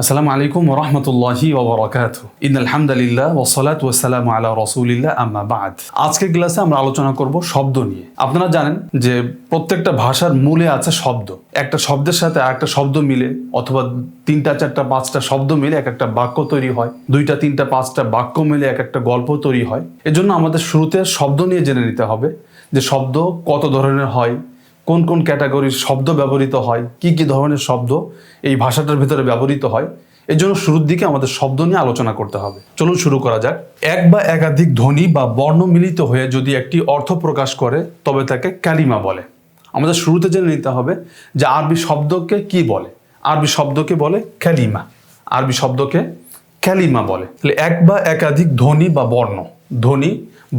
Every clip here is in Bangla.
আসসালামু আলাইকুম ওরহমতুল্লাহি ওবরাকাত ইন আলহামদুলিল্লাহ ওসলাত ওসালাম আলা রসুলিল্লাহ, আম্মা বাদ। আজকের ক্লাসে আমরা আলোচনা করব শব্দ নিয়ে। আপনারা জানেন যে প্রত্যেকটা ভাষার মূলে আছে শব্দ। একটা শব্দের সাথে আরেকটা শব্দ মিলে, অথবা তিনটা, চারটা, পাঁচটা শব্দ মিলে এক একটা বাক্য তৈরি হয়, দুইটা, তিনটা, পাঁচটা বাক্য মিলে এক একটা গল্প তৈরি হয়। এজন্য আমাদের শুরুতে শব্দ নিয়ে জেনে নিতে হবে যে শব্দ কত ধরনের হয় কোন কোন ক্যাটাগরির শব্দ ব্যবহৃত হয়, কি কি ধরনের শব্দ এই ভাষাটার ভিতরে ব্যবহৃত হয় এই জন্য শুরুর দিকে আমাদের শব্দ নিয়ে আলোচনা করতে হবে। চলুন শুরু করা যাক। এক বা একাধিক ধ্বনি বা বর্ণ মিলিত হয়ে যদি একটি অর্থ প্রকাশ করে, তবে তাকে ক্যালিমা বলে। আমাদের শুরুতে জেনে নিতে হবে যে আরবি শব্দকে কি বলে। আরবি শব্দকে বলে ক্যালিমা। আরবি শব্দকে ক্যালিমা বলে। তাহলে এক বা একাধিক ধ্বনি বা বর্ণ। ধ্বনি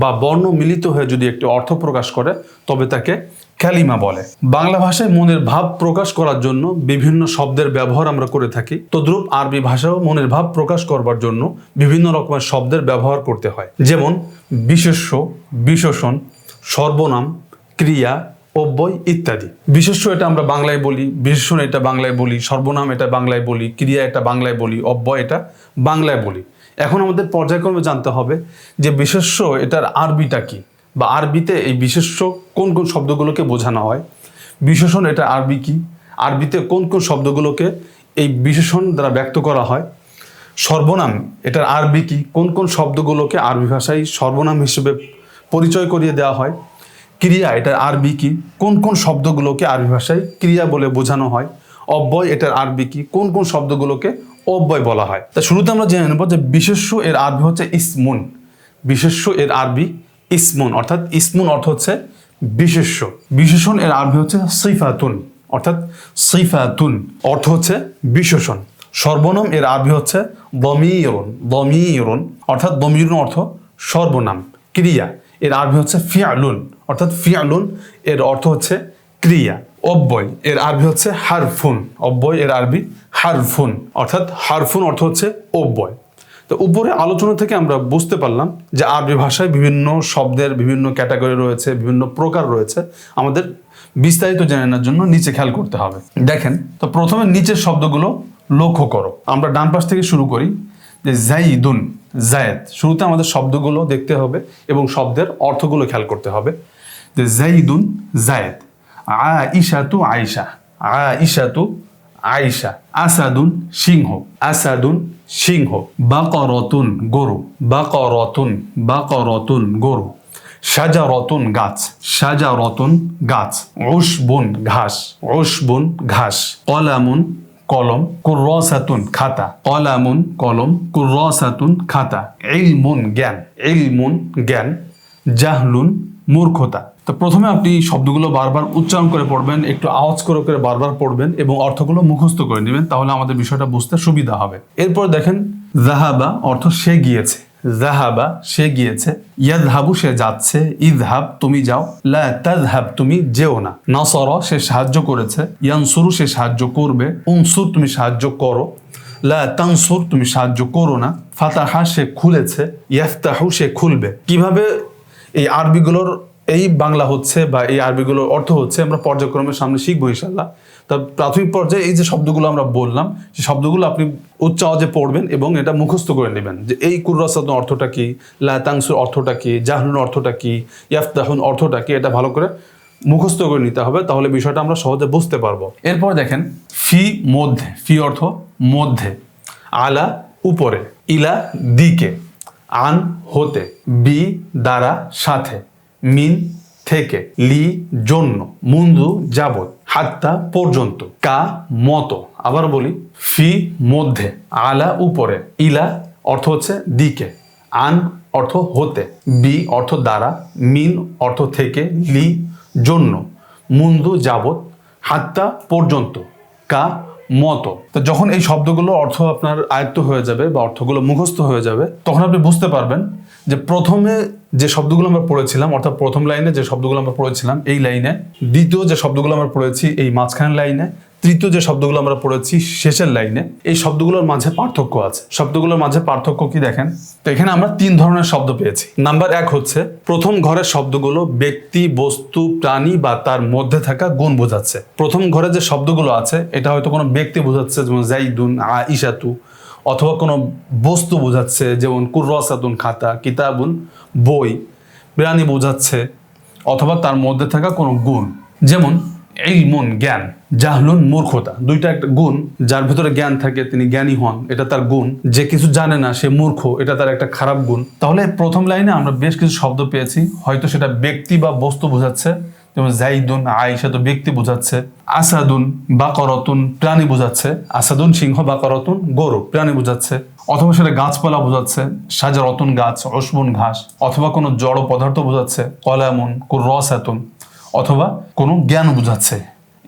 বা বর্ণ মিলিত হয়ে যদি একটি অর্থ প্রকাশ করে, তবে তাকে ক্যালিমা বলে। বাংলা ভাষায় মনের ভাব প্রকাশ করার জন্য বিভিন্ন শব্দের ব্যবহার আমরা করে থাকি। তদ্রূপ আরবি ভাষাও মনের ভাব প্রকাশ করবার জন্য বিভিন্ন রকমের শব্দের ব্যবহার করতে হয়। যেমন বিশেষ্য, বিশেষণ, সর্বনাম, ক্রিয়া, অব্যয় ইত্যাদি। বিশেষ্য এটা আমরা বাংলায় বলি, বিশেষণ এটা বাংলায় বলি, সর্বনাম এটা বাংলায় বলি, ক্রিয়া এটা বাংলায় বলি, অব্যয় এটা বাংলায় বলি। এখন আমাদের পর্যায়ক্রমে জানতে হবে যে বিশেষ্য এটার আরবিটা কি। বা আরবিতে এই বিশেষ্য কোন কোন শব্দগুলোকে বোঝানো হয়? বিশেষণ এটা আরবি কি? আরবিতে কোন কোন শব্দগুলোকে এই বিশেষণ দ্বারা ব্যক্ত করা হয়? সর্বনাম এটার আরবি কি? কোন কোন শব্দগুলোকে আরবি ভাষায় সর্বনাম হিসেবে পরিচয় করিয়ে দেওয়া হয়? ক্রিয়া এটার আরবি কি? কোন কোন শব্দগুলোকে আরবি ভাষায় ক্রিয়া বলে বোঝানো হয়? অব্যয় এটার আরবি কি? কোন কোন শব্দগুলোকে অব্যয় বলা হয়? তা শুরুতে আমরা জেনে নেব যে বিশেষ্য এর আরবি হচ্ছে ইসমুন। বিশেষ্য এর আরবি ইসমুন, অর্থাৎ ইসমুন অর্থ হচ্ছে বিশেষ্য। বিশেষণ এর আরবি হচ্ছে সিফাতুন, অর্থাৎ সিফাতুন অর্থ হচ্ছে বিশেষণ। সর্বনাম এর আরবি হচ্ছে দমিরন দমিরন, অর্থাৎ দমিরন অর্থ সর্বনাম, ক্রিয়া। এর আরবি হচ্ছে ফিয়ালুন, অর্থাৎ ফিয়ালুন এর অর্থ হচ্ছে ক্রিয়া। অব্যয় এর আরবি হচ্ছে হারফুন, অব্যয় এর আরবি হারফুন, অর্থাৎ হারফুন অর্থ হচ্ছে অব্যয়। তো উপরে আলোচনা থেকে আমরা বুঝতে পারলাম যে আরবি ভাষায় বিভিন্ন শব্দের বিভিন্ন ক্যাটাগরি রয়েছে, বিভিন্ন প্রকার রয়েছে। আমাদের বিস্তারিত জেনে নেওয়ার জন্য নিচে খেয়াল করতে হবে। দেখেন, তো প্রথমে নিচের শব্দগুলো লক্ষ্য করো। আমরা ডান পাশ থেকে শুরু করি যে জাইদুন, জায়েদ। শুরুতে আমাদের শব্দগুলো দেখতে হবে এবং শব্দের অর্থগুলো খেয়াল করতে হবে। যে জাইদুন, জায়েদ। আ ইশাতু আইসা আ ইশাতু আইসা আসাদুন, সিংহ। আসাদুন সিংহ। বাকরতুন গরু। বাকরতুন বাকরতুন গরু। সাজা রতন গাছ। সাজা রতন গাছ। উসবুন ঘাস। উসবুন ঘাস। কলামুন কলম। কুরসাতুন খাতা। কলামুন কলম। কুরসাতুন খাতা। ইলমুন জ্ঞান। ইলমুন জ্ঞান। জাহলুন মূর্খতা। তো প্রথমে আপনি শব্দগুলো বারবার উচ্চারণ করে পড়বেন, একটু আওয়াজ করে করে বারবার পড়বেন এবং অর্থগুলো মুখস্থ করে নেবেন, তাহলে আমাদের বিষয়টা বুঝতে সুবিধা হবে। এরপর দেখেন, জাহাবা অর্থ সে গিয়েছে। জাহাবা সে গিয়েছে। ইয়াদহাবু সে যাচ্ছে। ইদহাব তুমি যাও। লা তুমি যেও না। নাসর সে সাহায্য করেছে। ইয়ানসুরু সে সাহায্য করবে। উনসুর তুমি সাহায্য করো। লা তুমি সাহায্য করো না। ফাতাহা সে খুলেছে। ইয়াফতাহু সে খুলবে। কীভাবে এই আরবিগুলোর, এই বাংলা হচ্ছে বা এই আরবিগুলোর অর্থ হচ্ছে আমরা পর্যায়ক্রমের সামনে শিখব ইনশাল্লাহ। তা প্রাথমিক পর্যায়ে এই যে শব্দগুলো আমরা বললাম সেই শব্দগুলো আপনি উচ্চ আওয়াজে পড়বেন এবং এটা মুখস্থ করে নেবেন যে এই কুর্রাসাদ অর্থটা কি লাতাংসুর অর্থটা কি, জাহলুন অর্থটা কি, ইয়াফতাহুন অর্থটা কি, এটা ভালো করে মুখস্থ করে নিতে হবে, তাহলে বিষয়টা আমরা সহজে বুঝতে পারব। এরপর দেখেন, ফি মধ্যে, ফি অর্থ মধ্যে, আলা উপরে, ইলা দিকে। আন হতে, বি দ্বারা সাথে, মিন থেকে, লি জন্য মুন্দু যাবত হাত্তা পর্যন্ত, কা মতো। আবার বলি, ফি মধ্যে, আলা উপরে, ইলা অর্থ হচ্ছে দিকে, আন অর্থ হতে, বি অর্থ দ্বারা, মিন অর্থ থেকে, লি জন্য মুন্দু যাবত হাত্তা পর্যন্ত, কা মতো। তো যখন এই শব্দগুলো অর্থ আপনার আয়ত্ত হয়ে যাবে বা অর্থগুলো মুখস্থ হয়ে যাবে, তখন আপনি বুঝতে পারবেন যে প্রথমে যে শব্দগুলো আমরা পড়েছিলাম, অর্থাৎ প্রথম লাইনে যে শব্দগুলো আমরা পড়েছিলাম, এই লাইনে, দ্বিতীয় যে শব্দগুলো আমরা পড়েছি, এই মাঝখানের লাইনে তৃতীয় যে শব্দগুলো আমরা পড়েছি, শেষের লাইনে, এই শব্দগুলোর মাঝে পার্থক্য আছে। শব্দগুলোর মাঝে পার্থক্য কি দেখেন? তো এখানে আমরা তিন ধরনের শব্দ পেয়েছি। নাম্বার এক হচ্ছে, প্রথম ঘরের শব্দগুলো ব্যক্তি, বস্তু, প্রাণী বা তার মধ্যে থাকা গুণ বোঝাচ্ছে। প্রথম ঘরে যে শব্দগুলো আছে, এটা হয়তো কোনো ব্যক্তি বোঝাচ্ছে, যেমন জাইদুন আ ইশাতু অথবা কোনো বস্তু বোঝাচ্ছে, যেমন কুর্রসাতুন, খাতা, কিতাবুন, বই, প্রাণী বোঝাচ্ছে, অথবা তার মধ্যে থাকা কোনো গুণ। যেমন ইলমুন জ্ঞান, জাহলুন মূর্খতা। দুইটা একটা গুণ, যার ভিতরে জ্ঞান থাকে, তিনি জ্ঞানী হন, এটা তার গুণ। যে কিছু জানে না, সে মূর্খ, এটা তার একটা খারাপ গুণ। তাহলে প্রথম লাইনে আমরা বেশ কিছু শব্দ পেয়েছি, হয়তো সেটা ব্যক্তি বা বস্তু বোঝাচ্ছে। যেমন জাইদুন, আয়েশা তো ব্যক্তি বোঝাচ্ছে। আসাদুন বা করতুন প্রাণী বোঝাচ্ছে। আসাদুন সিংহ বা করতুন গরু, প্রাণী বোঝাচ্ছে। অথবা সেটা গাছপালা বোঝাচ্ছে, সাজারতুন গাছ, অশ্বন ঘাস। অথবা কোনো জড় পদার্থ বোঝাচ্ছে, কলামুন কোন রসাতুন অথবা কোনো জ্ঞান বোঝাচ্ছে।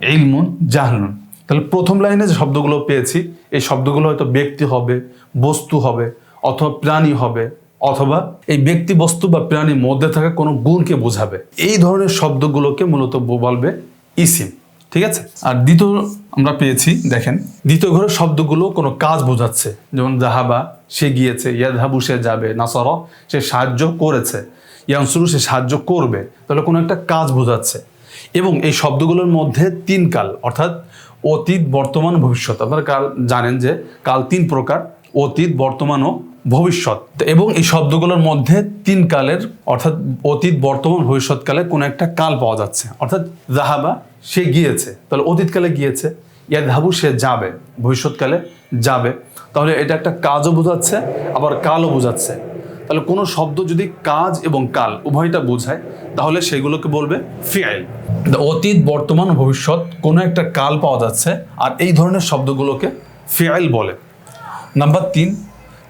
ইলমুন, জাহলুন। তাহলে প্রথম লাইনে যে শব্দগুলো পেয়েছি, এই শব্দগুলো হয়তো ব্যক্তি হবে, বস্তু হবে, অথবা প্রাণী হবে, অথবা এই ব্যক্তি বস্তু বা প্রাণীর মধ্যে থাকা কোনো গুণকে বোঝাবে। এই ধরনের শব্দগুলোকে মূলত বলবে ইসিম। ঠিক আছে? আর দ্বিতীয় আমরা পেয়েছি, দেখেন, দ্বিতীয় ঘরের শব্দগুলো কোনো কাজ বোঝাচ্ছে। যেমন জাহাবা সে গিয়েছে ইয়াদহাবু সে যাবে, নাসর, সে সাহায্য করেছে। ইয়ানসুরু সে সাহায্য করবে, তাহলে কোনো একটা কাজ বোঝাচ্ছে। এবং এই শব্দগুলোর মধ্যে তিন কাল, অর্থাৎ অতীত, বর্তমান, ভবিষ্যৎ। আপনারা কাল জানেন যে কাল তিন প্রকার, অতীত, বর্তমান ও ভবিষ্যৎ। এবং এই শব্দগুলোর মধ্যে তিন কালের, অর্থাৎ অতীত, বর্তমান ভবিষ্যৎকালে কোনো একটা কাল পাওয়া যাচ্ছে। অর্থাৎ জাহাবা সে গিয়েছে। তাহলে অতীতকালে গিয়েছে, ইয়াদহাবু সে যাবে ভবিষ্যৎকালে যাবে। তাহলে এটা একটা কাজও বোঝাচ্ছে, আবার কালও বোঝাচ্ছে। তাহলে কোনো শব্দ যদি কাজ এবং কাল উভয়টা বোঝায়, তাহলে সেগুলোকে বলবে ফিয়াইল। অতীত, বর্তমান ভবিষ্যৎ, কোনো একটা কাল পাওয়া যাচ্ছে, আর এই ধরনের শব্দগুলোকে ফিয়াইল বলে। নাম্বার তিন,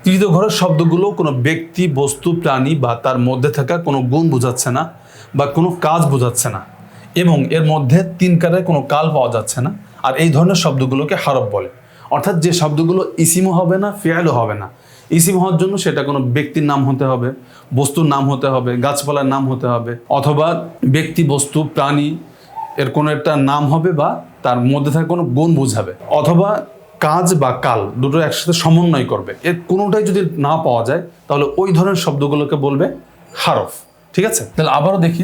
তৃতীয় ঘরের শব্দগুলো কোনো ব্যক্তি, বস্তু, প্রাণী বা তার মধ্যে থাকা কোনো গুণ বোঝাচ্ছে না বা কোনো কাজ বোঝাচ্ছে না এবং এর মধ্যে তিন কালের কোনো কাল পাওয়া যাচ্ছে না, আর এই ধরনের শব্দগুলোকে হারব বলে। অর্থাৎ যে শব্দগুলো ইসিমও হবে না ফেয়ালও হবে না ইসিম হওয়ার জন্য সেটা কোনো ব্যক্তির নাম হতে হবে, বস্তুর নাম হতে হবে, গাছপালার নাম হতে হবে, অথবা ব্যক্তি, বস্তু, প্রাণী এর কোনো একটা নাম হবে বা তার মধ্যে থাকা কোনো গুণ বোঝাবে। অথবা কাজ বা কাল দুটো একসাথে সমন্বয় করবে। এর কোনোটাই যদি না পাওয়া যায়, তাহলে ওই ধরনের শব্দগুলোকে বলবে হারফ। ঠিক আছে? তাহলে আবারও দেখি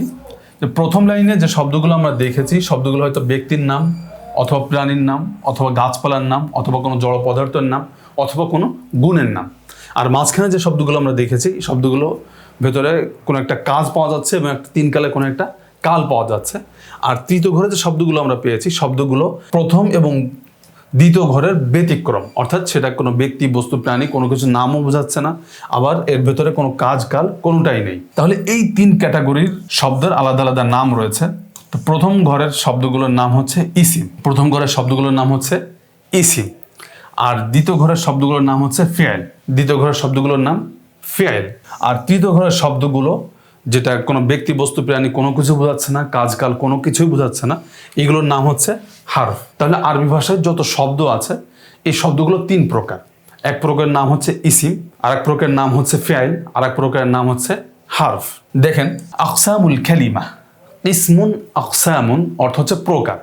যে প্রথম লাইনে যে শব্দগুলো আমরা দেখেছি, শব্দগুলো হয়তো ব্যক্তির নাম অথবা প্রাণীর নাম, অথবা গাছপালার নাম, অথবা কোনো জড় পদার্থের নাম, অথবা কোনো গুণের নাম। আর মাঝখানে যে শব্দগুলো আমরা দেখেছি শব্দগুলো ভেতরে কোনো একটা কাজ পাওয়া যাচ্ছে এবং একটা তিনকালে কোনো একটা কাল পাওয়া যাচ্ছে। আর তৃতীয় ঘরে যে শব্দগুলো আমরা পেয়েছি, শব্দগুলো প্রথম এবং দ্বিতীয় ঘরের ব্যতিক্রম। অর্থাৎ সেটা কোনো ব্যক্তি, বস্তু, প্রাণী কোনো কিছু নামও বোঝাচ্ছে না, আবার এর ভেতরে কোনো কাজ কাল কোনোটাই নেই। তাহলে এই তিন ক্যাটাগরির শব্দের আলাদা আলাদা নাম রয়েছে। তো প্রথম ঘরের শব্দগুলোর নাম হচ্ছে ইসিম। প্রথম ঘরের শব্দগুলোর নাম হচ্ছে ইসিম। আর দ্বিতীয় ঘরের শব্দগুলোর নাম হচ্ছে ফিয়াইল। দ্বিতীয় ঘরের শব্দগুলোর নাম ফিয়াইল। আর তৃতীয় ঘরের শব্দগুলো, যেটা কোনো ব্যক্তি, বস্তু, প্রাণী কোনো কিছু বোঝাচ্ছে না, কাজকাল কোনো কিছুই বোঝাচ্ছে না, এগুলোর নাম হচ্ছে হারফ। তাহলে আরবি ভাষায় যত শব্দ আছে, এই শব্দগুলো তিন প্রকার। এক প্রকারের নাম হচ্ছে ইসিম আর এক প্রকারের নাম হচ্ছে ফেয়াইল আর এক প্রকারের নাম হচ্ছে হারফ। দেখেন, আকসামুল ক্যালিমা ইসমুন আকসামুন অর্থ হচ্ছে প্রকার।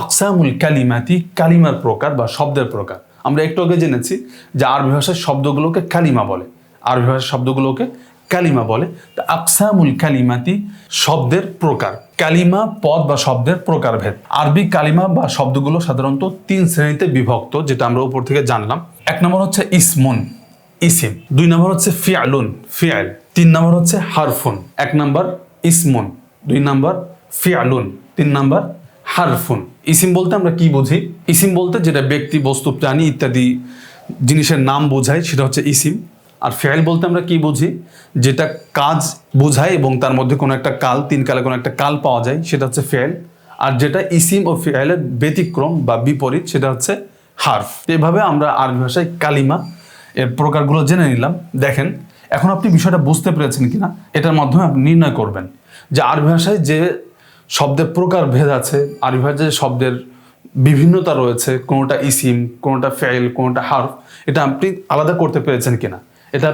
আকসামুল কালিমাতি কালিমার প্রকার বা শব্দের প্রকার। আমরা একটু আগে জেনেছি যে আরবি ভাষার শব্দগুলোকে কালিমা বলে। আরবি ভাষার শব্দগুলোকে কালিমা বলে। তা আকসামুল কালিমাতি শব্দের প্রকার। কালিমা, পদ বা শব্দের প্রকারভেদ আরবি কালিমা বা শব্দগুলো সাধারণত তিন শ্রেণীতে বিভক্ত, যেটা আমরা উপর থেকে জানলাম। এক নম্বর হচ্ছে ইসমুন, ইসিম। দুই নম্বর হচ্ছে ফিয়ালুন ফিয়াল তিন নম্বর হচ্ছে হারফুন। এক নম্বর ইসমুন, দুই নম্বর ফিয়ালুন তিন নম্বর হারফুন। ইসিম বলতে আমরা কি বুঝি? ইসিম বলতে যেটা ব্যক্তি, বস্তু, প্রাণী ইত্যাদি জিনিসের নাম বোঝায়, সেটা হচ্ছে ইসিম আর ফেয়াল বলতে আমরা কি বুঝি? যেটা কাজ বোঝায় এবং তার মধ্যে কোনো একটা কাল, তিন কালে কোনো একটা কাল পাওয়া যায়, সেটা হচ্ছে ফেয়াল আর যেটা ইসিম ও ফেয়ালের ব্যতিক্রম বা বিপরীত, সেটা হচ্ছে হার্ফ। এভাবে আমরা আরবি ভাষায় কালিমা এর প্রকারগুলো জেনে নিলাম। দেখেন, এখন আপনি বিষয়টা বুঝতে পেরেছেন কিনা, এটার মাধ্যমে আপনি নির্ণয় করবেন যে আরবি ভাষায় যে শব্দের প্রকার ভেদ আছে। আরবি ভাষায় শব্দের বিভিন্নতা রয়েছে, কোনোটা ইসিম, কোনোটা ফেল কোনোটা হার্ফ, এটা আপনি আলাদা করতে পেরেছেন কিনা? এটা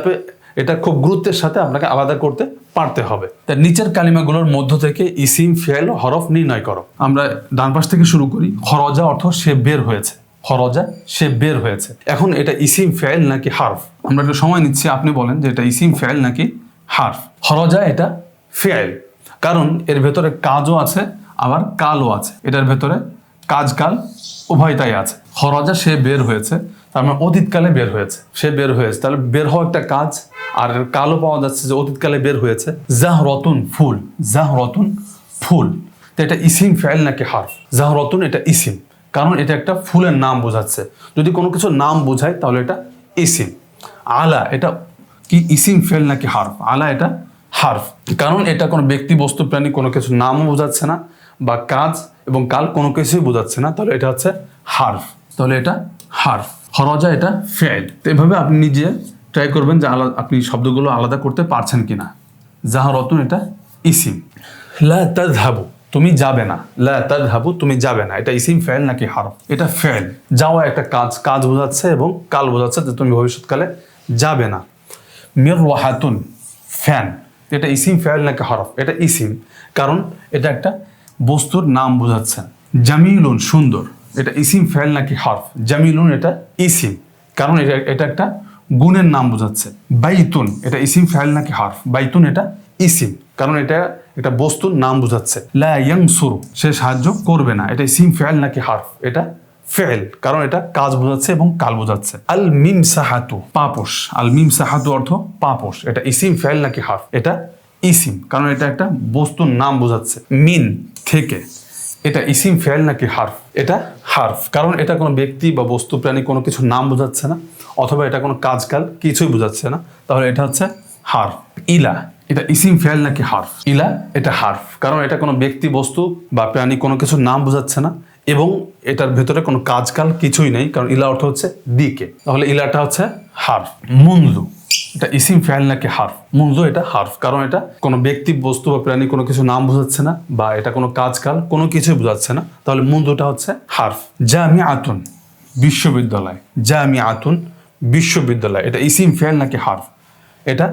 এটা খুব গুরুত্বের সাথে আপনাকে আলাদা করতে পারতে হবে। তার নিচের কালিমাগুলোর মধ্য থেকে ইসিম ফেল হরফ নির্ণয় করো। আমরা ডান পাশ থেকে শুরু করি, হরজা অর্থ সে বের হয়েছে। হরজা সে বের হয়েছে। এখন এটা ইসিম ফেল নাকি হার্ফ? আমরা একটু সময় নিচ্ছি, আপনি বলেন যে এটা ইসিম ফেল নাকি হার্ফ? হরজা এটা ফেল কারণ এর ভেতরে কাজও আছে, আবার কালও আছে। এটার ভেতরে কাজ কাল উভয়টাই আছে। হরজা সে বের হয়েছে, তার মানে অতীতকালে বের হয়েছে। সে বের হয়েছে, তাহলে বের হওয়া একটা কাজ, আর কালও পাওয়া যাচ্ছে যে অতীতকালে বের হয়েছে। জাহ রতুন ফুল জাহ রতুন ফুল। তো এটা ইসিম ফেল নাকি হার্ফ? জাহ রতুন এটা ইসিম। কারণ এটা একটা ফুলের নাম বোঝাচ্ছে। যদি কোনো কিছু নাম বোঝায়, তাহলে এটা ইসিম। আলা এটা কি ইসিম ফেল নাকি হার্ফ? আলা এটা হার্ফ। কারণ এটা কোনো ব্যক্তি বস্তু প্রাণী কোনো কিছু নামও বোঝাচ্ছে না বা কাজ এবং কাল কোনো কিছুই বোঝাচ্ছে না। তাহলে এটা হচ্ছে হার্ফ। তাহলে এটা হার্ফ। হরজা এটা ফেল এভাবে আপনি নিজে ট্রাই করবেন যে আলাদা আপনি শব্দগুলো আলাদা করতে পারছেন কিনা। যাহা রতন এটা ইসিম। লা তুমি যাবে না। লা তাযহাবু, তুমি যাবে না। এটা ইসিম ফেল নাকি হারফ? এটা ফেল যাওয়া একটা কাজ কাজ বোঝাচ্ছে এবং কাল বোঝাচ্ছে যে তুমি ভবিষ্যৎকালে যাবে না। মির ওয়াহাতুন, ফ্যান। এটা ইসিম ফেল নাকি হরফ? এটা ইসিম। কারণ এটা একটা বস্তুর নাম বোঝাচ্ছে জামিলুন, সুন্দর। এটা ইসিম ফেল নাকি হরফ? জামিলুন, এটা ইসিম। কারণ এটা এটা একটা গুণের নাম বোঝাচ্ছে। বাইতুন, এটা ইসিম ফেল নাকি হরফ? বাইতুন, এটা ইসিম। কারণ এটা একটা বস্তুর নাম বোঝাচ্ছে। লা ইয়াংসুরু, সে সাহায্য করবে না। এটা ইসিম ফেল নাকি হার্ফ? এটা ফেল, কারণ এটা কাজ বোঝাচ্ছে এবং কাল বোঝাচ্ছে। আল মিম সাহাতু পাপোশ। আল মিম সাহাতু অর্থ পাপোশ। এটা ইসিম, ফেল নাকি হার্ফ এটা ইসিম, কারণ এটা একটা বস্তুর নাম বোঝাচ্ছে। মিন, থেকে। এটা ইসিম, ফেল নাকি হার্ফ? এটা হার্ফ, কারণ এটা কোনো ব্যক্তি বা বস্তু, প্রাণী কোনো কিছু নাম বোঝাচ্ছে না, অথবা এটা কোনো কাজকাল কিছুই বোঝাচ্ছে না। তাহলে এটা হচ্ছে হার্ফ ইলা, এটা ইসিম, ফেল নাকি হার্ফ? ইলা, এটা হার্ফ, কারণ এটা কোনো ব্যক্তি, বস্তু বা প্রাণী কোনো কিছু নাম বোঝাচ্ছে না এবং এটার ভেতরে কোনো কাজকাল কিছুই নেই, কারণ ইলা অর্থ হচ্ছে দিকে তাহলে ইলাটা হচ্ছে হার্ফ মুনজু এটা ইসিম ফেল নাকি হার্ফ? মুনজু এটা হার্ফ, কারণ এটা কোনো ব্যক্তি, বস্তু বা প্রাণী কোনো কিছু নাম বোঝাচ্ছে না বা এটা কোনো কাজকাল কোনো কিছুই বোঝাচ্ছে না। তাহলে মুনজুটা হচ্ছে হার্ফ। জামি আতুন বিশ্ববিদ্যালয়। জামি আতুন বিশ্ববিদ্যালয়। এটা ইসিম ফেল নাকি হার্ফ? এটা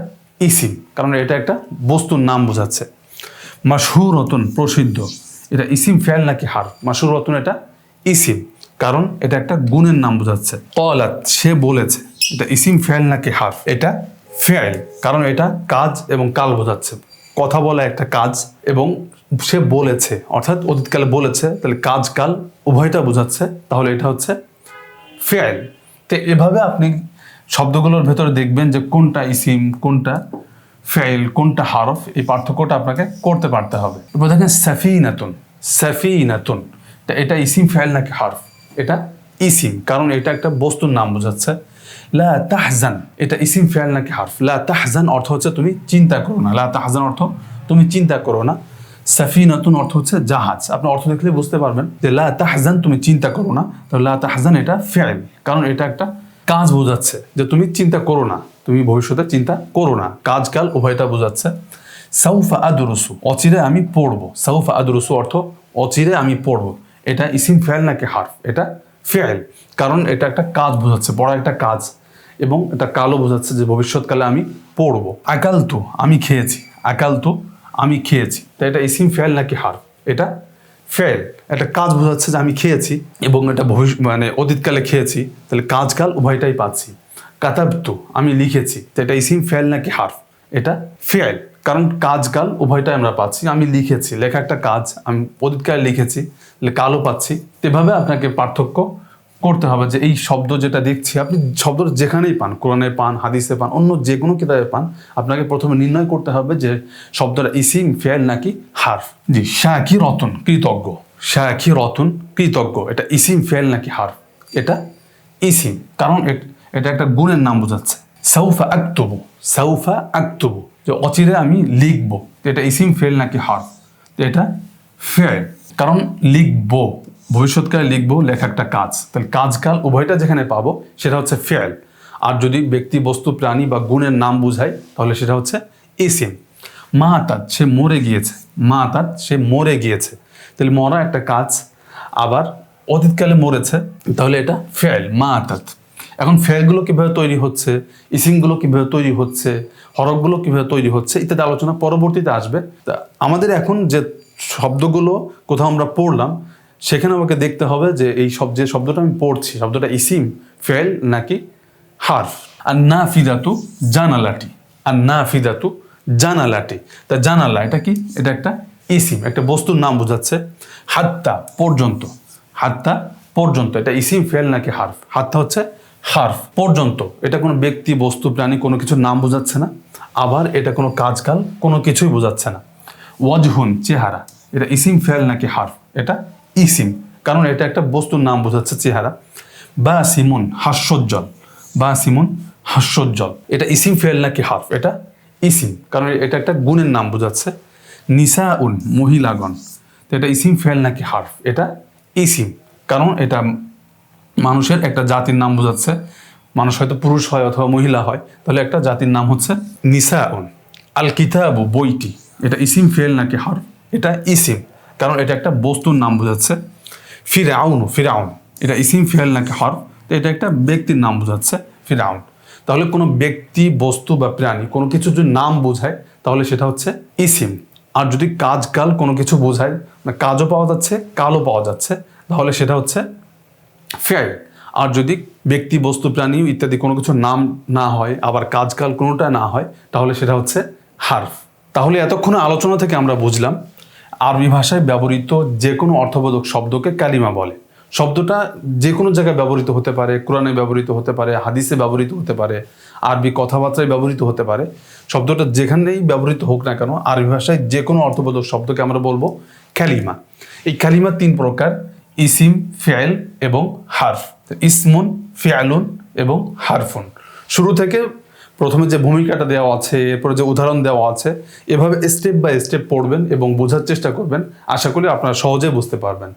ইসিম, কারণ এটা একটা বস্তুর নাম বোঝাচ্ছে। মাসহুর রতন প্রসিদ্ধ। এটা ইসিম ফেল নাকি হার? মাসুর রতন, এটা ইসিম। কারণ এটা একটা গুণের নাম বোঝাচ্ছে। কলাত, সে বলেছে, এটা ইসিম ফেল নাকি হার? এটা ফেল। কারণ এটা কাজ এবং কাল বোঝাচ্ছে। কথা বলা একটা কাজ এবং সে বলেছে, অর্থাৎ অতীতকালে বলেছে, তাহলে কাজ, কাল উভয়টা বোঝাচ্ছে। তাহলে এটা হচ্ছে ফেল। তো এভাবে আপনি শব্দগুলোর ভেতরে দেখবেন যে কোনটা ইসিম, কোনটা ফেল কোনটা হারফ, এই পার্থক্যটা আপনাকে করতে পারতে হবে। এবার দেখেন, সাফিনাতুন তা এটা ইসিম ফেল নাকি হারফ? এটা ইসিম, কারণ এটা একটা বস্তুর নাম বোঝাচ্ছে। লা তাহজান, এটা ইসিম ফেল নাকি হারফ? লা তাহজান অর্থ হচ্ছে তুমি চিন্তা করো না। লা তাহজান অর্থ তুমি চিন্তা করো না। সাফি সাফিনাতুন অর্থ হচ্ছে জাহাজ। আপনি অর্থ দেখলে বুঝতে পারবেন যে লা তাহজান তুমি চিন্তা করো না। তো লা তাহজান এটা ফেল কারণ এটা একটা কাজ বোঝাচ্ছে যে তুমি চিন্তা করো না। তুমি ভবিষ্যতে চিন্তা করো না। কাজকাল উভয়টা বোঝাচ্ছে। সাউফা আদরসু, অচিরে আমি পড়ব। সাউফা আদরসু অর্থ অচিরে আমি পড়ব। এটা ইসিম ফেল নাকি হার্ফ? এটা ফেল। কারণ এটা একটা কাজ বোঝাচ্ছে, বড় একটা কাজ। এবং এটা কালো বোঝাচ্ছে যে ভবিষ্যৎকালে আমি পড়ব। আকাল তো আমি খেয়েছি। আকাল তো আমি খেয়েছি। তো এটা ইসিম ফেল নাকি হার্ফ? এটা ফেল। একটা কাজ বোঝাচ্ছে যে আমি খেয়েছি এবং এটা ভবিষ্য মানে অতীতকালে খেয়েছি। তাহলে কাজকাল উভয়টাই পাচ্ছি। কাতাবতু আমি লিখেছি তো এটা ইসিম ফেল নাকি হার্ফ? এটা ফেল কারণ কাজকাল উভয়টাই আমরা পাচ্ছি। আমি লিখেছি লেখা একটা কাজ আমি অতীতকালে লিখেছি কালও পাচ্ছি। এভাবে আপনাকে পার্থক্য করতে হবে যে এই শব্দ যেটা দেখছি আপনি শব্দ যেখানেই পান কোরআনে পান হাদিসে পান অন্য যে কোনো কিতাবে পান আপনাকে প্রথমে নির্ণয় করতে হবে যে শব্দটা ইসিম ফেল নাকি হার্ফ। জি শাকি রতন কৃতজ্ঞ। শাকি রতন কৃতজ্ঞ। এটা ইসিম ফেল নাকি হার্ফ? এটা ইসিম কারণ এট- একটা গুণের নাম বোঝাচ্ছে। সাউফা আক্তবু সাউফা আক্তবু। যে অচিরে আমি লিখব। এটা ইসিম, ফেল নাকি হার্ফ এটা ফেল। কারণ লিখব, ভবিষ্যৎকালে লিখব লেখা একটা কাজ। তাহলে কাজকাল উভয়টা যেখানে পাবো, সেটা হচ্ছে ফেল। আর যদি ব্যক্তি, বস্তু, প্রাণী বা গুণের নাম বুঝায়, তাহলে সেটা হচ্ছে ইসিম। মা আতাত সে মরে গিয়েছে। মা আতাত সে মরে গিয়েছে। তাহলে মরা একটা কাজ, আবার অতীতকালে মরেছে, তাহলে এটা ফেল, মা আতাত এখন ফেলগুলো কীভাবে তৈরি হচ্ছে ইসিমগুলো কীভাবে তৈরি হচ্ছে, হরফগুলো কীভাবে তৈরি হচ্ছে, ইত্যাদি আলোচনা পরবর্তীতে আসবে। তা আমাদের এখন যে শব্দগুলো কোথাও আমরা পড়লাম, সেখানে আমাকে দেখতে হবে যে এই সব, যে শব্দটা আমি পড়ছি, শব্দটা ইসিম, ফেল নাকি হারফ। আর না ফিদাতু জানালাটি আর না ফিদাতু জানালাটি। তা জানালা, এটা কি? এটা একটা ইসিম, একটা বস্তুর নাম বোঝাচ্ছে হাত্তা পর্যন্ত হাত্তা পর্যন্ত, এটা ইসিম, ফেল নাকি হার্ফ। হাত্তা হচ্ছে হার্ফ পর্যন্ত। এটা কোনো ব্যক্তি, বস্তু, প্রাণী কোনো কিছুর নাম বোঝাচ্ছে না। আবার এটা কোনো কাজকাল কোনো কিছুই বোঝাচ্ছে না। ওয়াজহুন, চেহারা। এটা ইসিম, ফেল নাকি হার্ফ? এটা ইসিম। কারণ এটা একটা বস্তুর নাম বোঝাচ্ছে চেহারা। বা সিমন, হাস্যোজ্জ্বল। বা সিমন, হাস্যোজ্জ্বল। এটা ইসিম, ফেল নাকি হার্ফ? এটা ইসিম। কারণ এটা একটা গুণের নাম বোঝাচ্ছে। নিসা উন মহিলাগণ। তো এটা ইসিম, ফেল নাকি হার্ফ? এটা ইসিম। কারণ এটা মানুষের একটা জাতির নাম বোঝাচ্ছে। মানুষ হয়তো পুরুষ হয় অথবা মহিলা হয়। তাহলে একটা জাতির নাম হচ্ছে নিসা উন আল কিতাবু বইটি। এটা ইসিম ফেল নাকি হার্ফ এটা ইসিম। কারণ এটা একটা বস্তুর নাম বোঝাচ্ছে। ফিরাউন ফিরাউন। এটা ইসিম ফেল নাকি হরফ তো এটা একটা ব্যক্তির নাম বোঝাচ্ছে, ফিরাউন। তাহলে কোনো ব্যক্তি, বস্তু বা প্রাণী কোনো কিছু যদি নাম বোঝায়, তাহলে সেটা হচ্ছে ইসিম। আর যদি কাজকাল কোনো কিছু বোঝায় মানে কাজও পাওয়া যাচ্ছে, কালও পাওয়া যাচ্ছে, তাহলে সেটা হচ্ছে ফেল আর যদি ব্যক্তি, বস্তু, প্রাণী ইত্যাদি কোনো কিছু নাম না হয়, আবার কাজকাল কোনোটা না হয়, তাহলে সেটা হচ্ছে হার্ফ। তাহলে এতক্ষণ আলোচনা থেকে আমরা বুঝলাম, আরবি ভাষায় ব্যবহৃত যে কোনো অর্থবোধক শব্দকে কালিমা বলে। শব্দটা যে কোনো জায়গায় ব্যবহৃত হতে পারে, কোরআনে ব্যবহৃত হতে পারে, হাদিসে ব্যবহৃত হতে পারে, আরবি কথাবার্তায় ব্যবহৃত হতে পারে। শব্দটা যেখানেই ব্যবহৃত হোক না কেন, আরবি ভাষায় যে কোনো অর্থবোধক শব্দকে আমরা বলব ক্যালিমা এই ক্যালিমা তিন প্রকার। ইসিম ফেল এবং হার্ফ। ইসমুন ফেয়ালুন এবং হারফুন। শুরু থেকে প্রথমে যে ভূমিকাটা দেওয়া আছে, এরপরে যে উদাহরণ দেওয়া আছে, এভাবে স্টেপ বাই স্টেপ পড়বেন এবং বোঝার চেষ্টা করবেন। আশা করি আপনারা সহজে বুঝতে পারবেন।